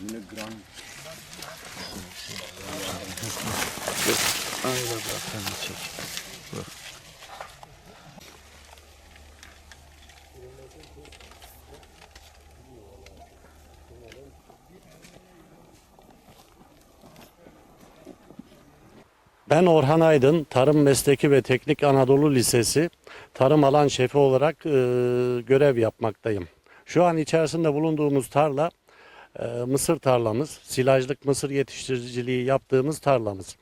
Yine gram miligram. Aynen bak sen de çek. Bak. Ben Orhan Aydın, Tarım Mesleki ve Teknik Anadolu Lisesi tarım alan şefi olarak e, görev yapmaktayım. Şu an içerisinde bulunduğumuz tarla e, mısır tarlamız, silajlık mısır yetiştiriciliği yaptığımız tarlamız.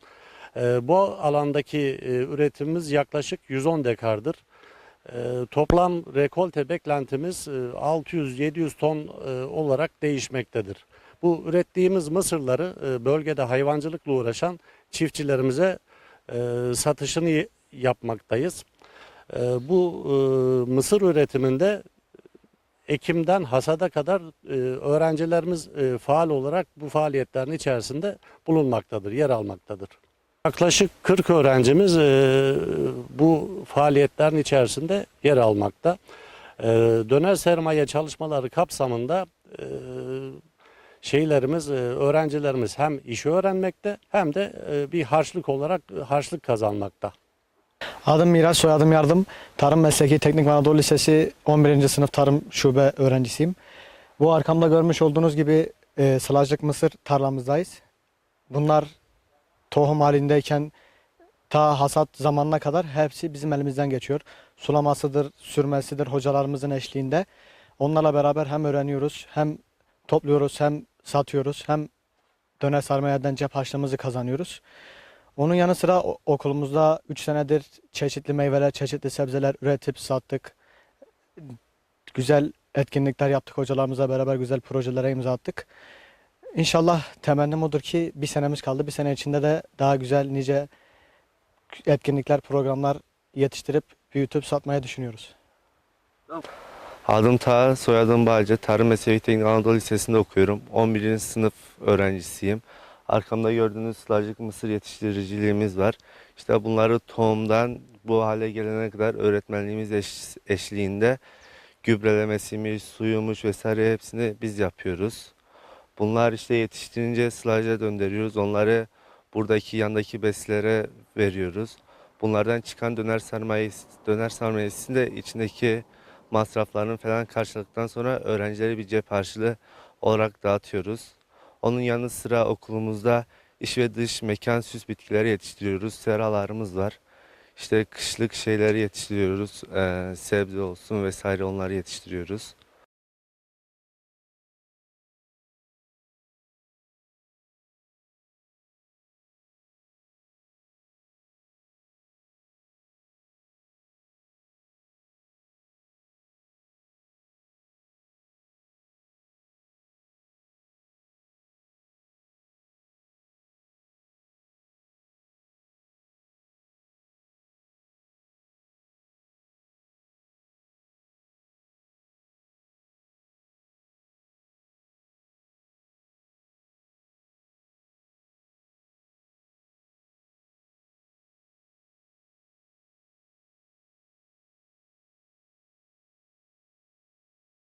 E, bu alandaki e, üretimimiz yaklaşık 110 dekardır. E, toplam rekolte beklentimiz e, 600-700 ton e, olarak değişmektedir. Bu ürettiğimiz mısırları e, bölgede hayvancılıkla uğraşan çiftçilerimize e, satışını yapmaktayız. E, bu e, mısır üretiminde Ekim'den hasada kadar e, öğrencilerimiz e, faal olarak bu faaliyetlerin içerisinde bulunmaktadır, yer almaktadır. Yaklaşık 40 öğrencimiz e, bu faaliyetlerin içerisinde yer almakta. E, döner sermaye çalışmaları kapsamında e, şeylerimiz, öğrencilerimiz hem işi öğrenmekte hem de bir harçlık olarak harçlık kazanmakta. Adım Miraç, soyadım Yardım. Tarım Mesleki Teknik Anadolu Lisesi 11. sınıf tarım şube öğrencisiyim. Bu arkamda görmüş olduğunuz gibi e, sılajlık mısır tarlamızdayız. Bunlar tohum halindeyken ta hasat zamanına kadar hepsi bizim elimizden geçiyor. Sulamasıdır, sürmesidir hocalarımızın eşliğinde. Onlarla beraber hem öğreniyoruz, hem topluyoruz, hem satıyoruz, hem döner sarmayeden cep harçlığımızı kazanıyoruz. Onun yanı sıra okulumuzda 3 senedir çeşitli meyveler, çeşitli sebzeler üretip sattık. Güzel etkinlikler yaptık hocalarımızla beraber güzel projelere imza attık. İnşallah temennim odur ki bir senemiz kaldı. Bir sene içinde de daha güzel nice etkinlikler, programlar yetiştirip büyütüp satmayı düşünüyoruz. Adım Taha, soyadım Bağcı. Tarım Mesleki Teknik Anadolu Lisesi'nde okuyorum. 11. sınıf öğrencisiyim. Arkamda gördüğünüz sılajlık mısır yetiştiriciliğimiz var. İşte bunları tohumdan bu hale gelene kadar öğretmenliğimiz eş- eşliğinde gübrelemesiymiş, suyumuş vesaire hepsini biz yapıyoruz. Bunlar işte yetiştirince sılaja döndürüyoruz. Onları buradaki yandaki beslere veriyoruz. Bunlardan çıkan döner sermayesi, döner sermayesi de içindeki masraflarını falan karşıladıktan sonra öğrencilere bir cep harçlığı olarak dağıtıyoruz. Onun yanı sıra okulumuzda iç ve dış mekan süs bitkileri yetiştiriyoruz. Seralarımız var. İşte kışlık şeyleri yetiştiriyoruz. Ee, sebze olsun vesaire onları yetiştiriyoruz.